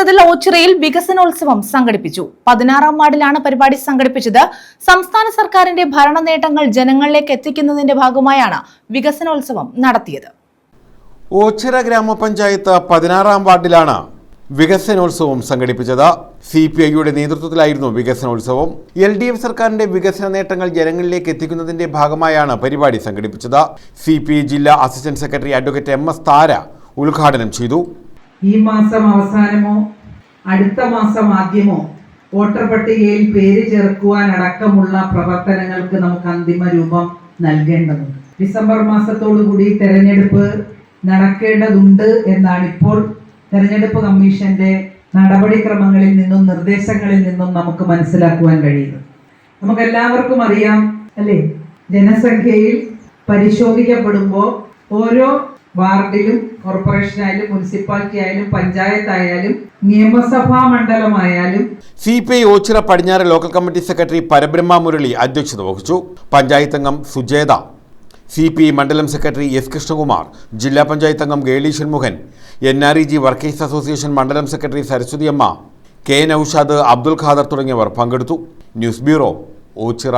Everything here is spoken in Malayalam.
നേതൃത്വത്തിൽ ഓച്ചിറയിൽ വികസനോത്സവം സംഘടിപ്പിച്ചു. പതിനാറാം വാർഡിലാണ് പരിപാടി സംഘടിപ്പിച്ചത്. സംസ്ഥാന സർക്കാരിന്റെ ഭരണ നേട്ടങ്ങൾ ജനങ്ങളിലേക്ക് എത്തിക്കുന്നതിന്റെ ഭാഗമായാണ് വികസനോത്സവം നടത്തിയത്. ഓച്ചിറ ഗ്രാമപഞ്ചായത്ത് പതിനാറാം വാർഡിലാണ് വികസനോത്സവം സംഘടിപ്പിച്ചത്. സി പി ഐയുടെ നേതൃത്വത്തിലായിരുന്നു വികസനോത്സവം. എൽ ഡി എഫ് സർക്കാരിന്റെ വികസന നേട്ടങ്ങൾ ജനങ്ങളിലേക്ക് എത്തിക്കുന്നതിന്റെ ഭാഗമായാണ് പരിപാടി സംഘടിപ്പിച്ചത്. സി പി ഐ ജില്ലാ assistant secretary advocate M S Thara ഉദ്ഘാടനം ചെയ്തു. ഈ മാസം അവസാനമോ അടുത്ത മാസം ആദ്യമോ വോട്ടർ പട്ടികയിൽ പേര് ചേർക്കുവാൻ അടക്കമുള്ള പ്രവർത്തനങ്ങൾക്ക് നമുക്ക് അന്തിമ രൂപം നൽകേണ്ടതുണ്ട്. ഡിസംബർ മാസത്തോടുകൂടി തെരഞ്ഞെടുപ്പ് നടക്കേണ്ടതുണ്ട് എന്നാണ് ഇപ്പോൾ തെരഞ്ഞെടുപ്പ് കമ്മീഷന്റെ നടപടിക്രമങ്ങളിൽ നിന്നും നിർദ്ദേശങ്ങളിൽ നിന്നും നമുക്ക് മനസ്സിലാക്കുവാൻ കഴിയുന്നത്. നമുക്ക് എല്ലാവർക്കും അറിയാം അല്ലേ? ജനസംഖ്യയിൽ പരിശോധിക്കപ്പെടുമ്പോൾ ഓരോ വാർഡിലും കോർപ്പറേഷനായാലും മുനിസിപ്പാലിറ്റി ആയാലും പഞ്ചായത്തായാലും നിയമസഭാ മണ്ഡലമായാലും. സി പി ഐ ഓച്ചിറ പടിഞ്ഞാറ് local committee secretary Parabrahma Murali അധ്യക്ഷത വഹിച്ചു. പഞ്ചായത്ത് അംഗം സുജേത. സി പി ഐ മണ്ഡലം സെക്രട്ടറി എസ് കൃഷ്ണകുമാർ ജില്ലാ പഞ്ചായത്ത് അംഗം Gely Shanmughan N R E G workers association മണ്ഡലം സെക്രട്ടറി സരസ്വതി അമ്മ കെ നൌഷാദ് അബ്ദുൽ ഖാദർ തുടങ്ങിയവർ പങ്കെടുത്തു. News bureau Ochira.